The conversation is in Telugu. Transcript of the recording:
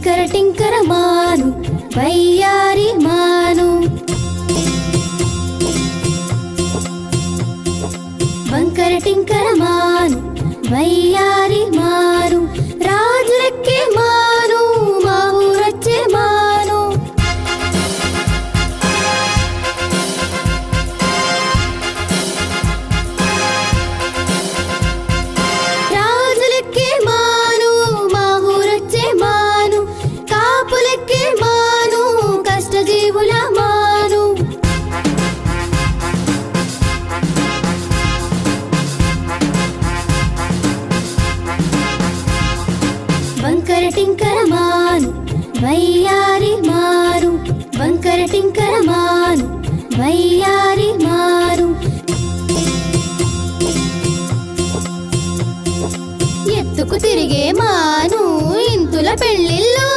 టింకర టింకర మాను వయ్యారి మాను. వంకర టింకర మాను వయ్యారి మాను. టింకర మాను వయ్యారి మారు వంకర టింకర వయ్యారి మారు. ఎత్తుకు తిరిగే మాను ఇంతుల పెళ్ళిళ్ళు